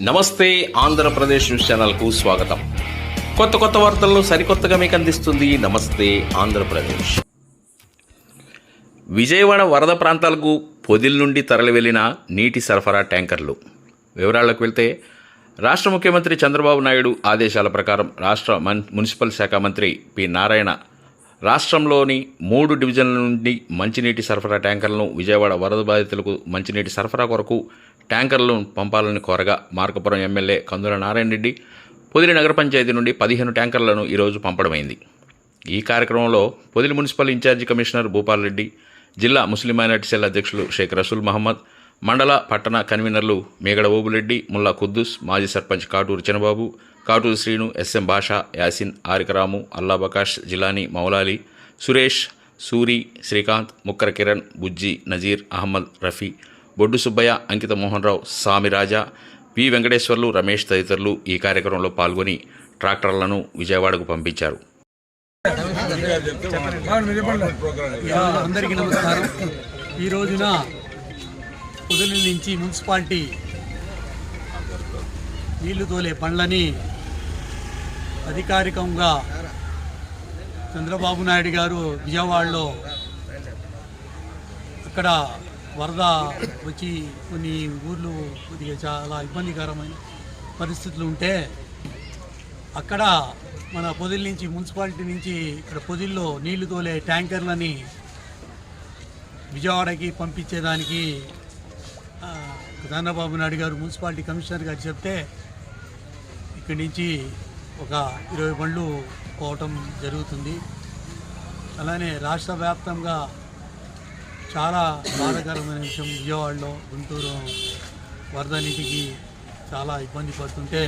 నమస్తే ఆంధ్రప్రదేశ్ న్యూస్ ఛానల్కు స్వాగతం. కొత్త కొత్త వార్తలను సరికొత్తగా మీకు అందిస్తుంది నమస్తే ఆంధ్రప్రదేశ్. విజయవాడ వరద ప్రాంతాలకు పొదిల నుండి తరలి వెళ్ళిన నీటి సరఫరా ట్యాంకర్లు. వివరాలకు వెళ్తే రాష్ట్ర ముఖ్యమంత్రి చంద్రబాబు నాయుడు ఆదేశాల ప్రకారం రాష్ట్ర మన్ మున్సిపల్ శాఖ మంత్రి పి నారాయణ రాష్ట్రంలోని మూడు డివిజన్ల నుండి మంచినీటి సరఫరా ట్యాంకర్లను విజయవాడ వరద బాధితులకు మంచినీటి సరఫరా కొరకు ట్యాంకర్లను పంపాలని కోరగా మార్కపురం ఎమ్మెల్యే కందుల నారాయణ రెడ్డి పొదిలి నగర పంచాయతీ నుండి పదిహేను ట్యాంకర్లను ఈరోజు పంపడమైంది ఈ కార్యక్రమంలో Podili municipal in-charge commissioner Bhupal Reddy జిల్లా ముస్లిం మైనార్టీ సెల్ అధ్యక్షులు షేక్ రసూల్ మహమ్మద్ మండల పట్టణ కన్వీనర్లు మేగడ ఓబులెడ్డి ముల్లా కుద్దుస్ మాజీ సర్పంచ్ కాటూరు చినబాబు కాటూరు శ్రీను ఎస్ఎం భాషా యాసిన్ ఆరికరాము అల్లా బకాష్ జిలానీ మౌలాలి సురేష్ సూరి శ్రీకాంత్ ముక్కర కిరణ్ బుజ్జి నజీర్ అహ్మద్ రఫీ బొడ్డు సుబ్బయ్య అంకిత మోహన్ రావు సామి రాజా పి. వెంకటేశ్వర్లు రమేష్ తదితరులు ఈ కార్యక్రమంలో పాల్గొని ట్రాక్టర్లను విజయవాడకు పంపించారు. అందరికీ నమస్కారం. ఈ రోజున పొదుల నుంచి మున్సిపాలిటీ నీళ్ళు తోలే పనులని అధికారికంగా చంద్రబాబు నాయుడు గారు విజయవాడలో అక్కడ వరద వచ్చి కొన్ని ఊర్లు కొద్దిగా చాలా ఇబ్బందికరమైన పరిస్థితులు ఉంటే అక్కడ మన పొదిల నుంచి మున్సిపాలిటీ నుంచి ఇక్కడ పొదిల్లో నీళ్ళు తోలే ట్యాంకర్లని విజయవాడకి పంపించేదానికి చంద్రబాబు నాయుడు గారు మున్సిపాలిటీ కమిషనర్ గారు చెప్తే ఇక్కడి నుంచి ఒక ఇరవై బండ్లు పోవటం జరుగుతుంది. అలానే రాష్ట్ర వ్యాప్తంగా చాలా బాధాకరమైన విషయం. విజయవాడలో గుంటూరు వరద నీటికి చాలా ఇబ్బంది పడుతుంటే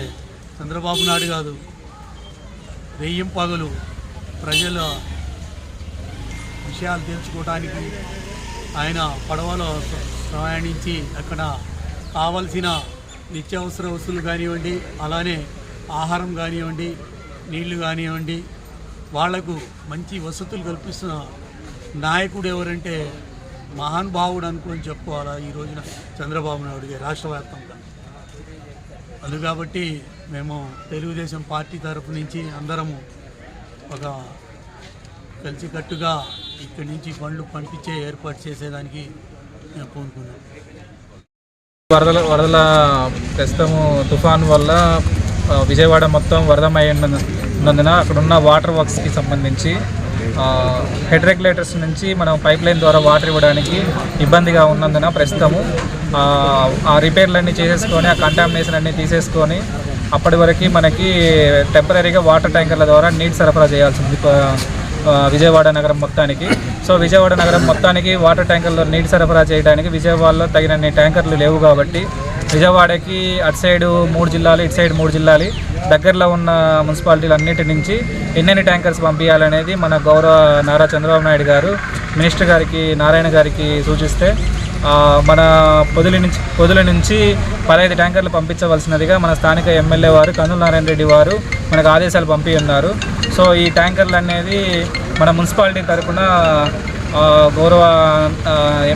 చంద్రబాబు నాయుడు కాదు వెయ్యం పగలు ప్రజల విషయాలు తెలుసుకోవడానికి ఆయన పడవలో ప్రయాణించి అక్కడ కావలసిన నిత్యావసర వస్తువులు కానివ్వండి అలానే ఆహారం కానివ్వండి నీళ్ళు కానివ్వండి వాళ్ళకు మంచి వసతులు కల్పిస్తున్న నాయకుడు ఎవరంటే మహానుభావుడు అనుకుని చెప్పుకోవాలా? ఈ రోజున చంద్రబాబు నాయుడు గారు రాష్ట్ర వ్యాప్తంగా అది కాబట్టి మేము తెలుగుదేశం పార్టీ తరఫు నుంచి అందరము ఒక కలిసికట్టుగా ఇక్కడి నుంచి పండ్లు పంపించే ఏర్పాటు చేసేదానికి మేము పూనుకున్నాం వరదల వరదల ప్రస్తుతము తుఫాన్ వల్ల విజయవాడ మొత్తం వరదమై ఉన్నందున అక్కడ ఉన్న వాటర్ వర్క్స్కి సంబంధించి హెడ్ రెగ్యులేటర్స్ నుంచి మనం పైప్ లైన్ ద్వారా వాటర్ ఇవ్వడానికి ఇబ్బందిగా ఉన్నందున ప్రస్తుతము ఆ, రిపేర్లన్నీ చేసేసుకొని ఆ కంటామినేషన్ అన్నీ తీసేసుకొని అప్పటి వరకు మనకి టెంపరీగా వాటర్ ట్యాంకర్ల ద్వారా నీటి సరఫరా చేయాల్సింది విజయవాడ నగరం మొత్తానికి. సో విజయవాడ నగరం మొత్తానికి వాటర్ ట్యాంకర్లో నీటి సరఫరా చేయడానికి విజయవాడలో తగినన్ని ట్యాంకర్లు లేవు కాబట్టి విజయవాడకి అటు సైడు మూడు జిల్లాలు ఇటు సైడ్ మూడు జిల్లాలు దగ్గరలో ఉన్న మున్సిపాలిటీలు అన్నిటి నుంచి ఎన్నెన్ని ట్యాంకర్స్ పంపించాలనేది మన గౌరవ నారా చంద్రబాబు నాయుడు గారు మినిస్టర్ గారికి నారాయణ గారికి సూచిస్తే మన పొదుల నుంచి పొదుల నుంచి పదహైదు ట్యాంకర్లు పంపించవలసినదిగా మన స్థానిక ఎమ్మెల్యే వారు కందుల నారాయణ రెడ్డి వారు మనకు ఆదేశాలు పంపి ఉన్నారు సో ఈ ట్యాంకర్లు అనేది మన మున్సిపాలిటీ తరఫున గౌరవ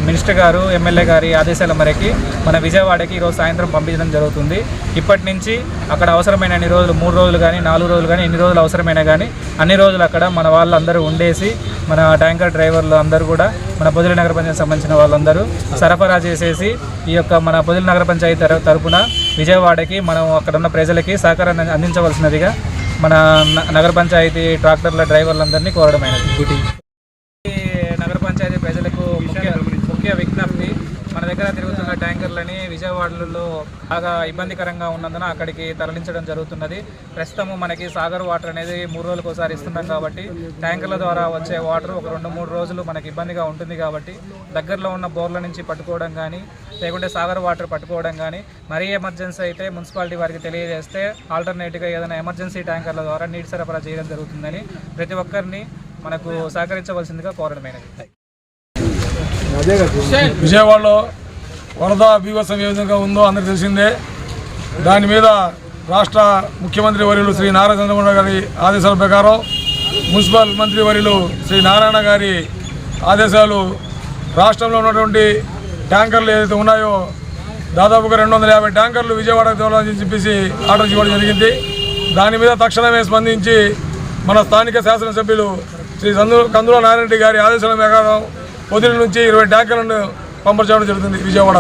మినిస్టర్ గారు ఎమ్మెల్యే గారి ఆదేశాల మేరకి మన విజయవాడకి ఈరోజు సాయంత్రం పంపించడం జరుగుతుంది. ఇప్పటి నుంచి అక్కడ అవసరమైన అన్ని రోజులు మూడు రోజులు కానీ నాలుగు రోజులు కానీ ఎన్ని రోజులు అవసరమైనా కానీ అన్ని రోజులు అక్కడ మన వాళ్ళందరూ ఉండేసి మన ట్యాంకర్ డ్రైవర్లు అందరూ కూడా మన పొదిలి నగర పంచాయతీ సంబంధించిన వాళ్ళందరూ సరఫరా చేసేసి ఈ యొక్క మన పొదిలి నగర పంచాయతీ తర- తరపున విజయవాడకి మనం అక్కడ ఉన్న ప్రజలకి సహకారాన్ని అందించవలసినదిగా మన నగర పంచాయతీ ట్రాక్టర్ల డ్రైవర్లందరినీ కోరడమైనది ఈ నగర పంచాయతీ ప్రజలకు ముఖ్య ముఖ్య విజ్ఞప్తి మన దగ్గర తిరుగుతున్న ట్యాంకర్లని విజయవాడలో బాగా ఇబ్బందికరంగా ఉన్నందున అక్కడికి తరలించడం జరుగుతున్నది. ప్రస్తుతము మనకి సాగర్ వాటర్ అనేది మూడు రోజులకు ఒకసారి ఇస్తున్నాం కాబట్టి ట్యాంకర్ల ద్వారా వచ్చే వాటర్ ఒక రెండు మూడు రోజులు మనకి ఇబ్బందిగా ఉంటుంది కాబట్టి దగ్గరలో ఉన్న బోర్ల నుంచి పట్టుకోవడం కానీ లేకుంటే సాగర్ వాటర్ పట్టుకోవడం కానీ మరీ ఎమర్జెన్సీ అయితే మున్సిపాలిటీ వారికి తెలియజేస్తే ఆల్టర్నేటివ్గా ఏదైనా ఎమర్జెన్సీ ట్యాంకర్ల ద్వారా నీటి సరఫరా చేయడం జరుగుతుందని ప్రతి ఒక్కరిని మనకు సహకరించవలసిందిగా కోరడమైనది. విజయవాడలో వరద బీభత్సం ఏ విధంగా ఉందో అందరికి తెలిసిందే. దాని మీద రాష్ట్ర ముఖ్యమంత్రి వర్యులు శ్రీ నారా చంద్రబాబు గారి ఆదేశాల ప్రకారం మున్సిపల్ మంత్రి వర్యులు శ్రీ నారాయణ గారి ఆదేశాలు రాష్ట్రంలో ఉన్నటువంటి ట్యాంకర్లు ఏదైతే ఉన్నాయో దాదాపుగా రెండు వందల యాభై ట్యాంకర్లు విజయవాడ తోలని చెప్పేసి ఆర్డర్ ఇవ్వడం జరిగింది. దాని మీద తక్షణమే స్పందించి మన స్థానిక శాసనసభ్యులు శ్రీ సందు కందుల నారాయణ రెడ్డి గారి ఆదేశాల ప్రకారం పొదిలి నుంచి ఇరవై ట్యాంకర్లను పంపించడం జరుగుతుంది విజయవాడ.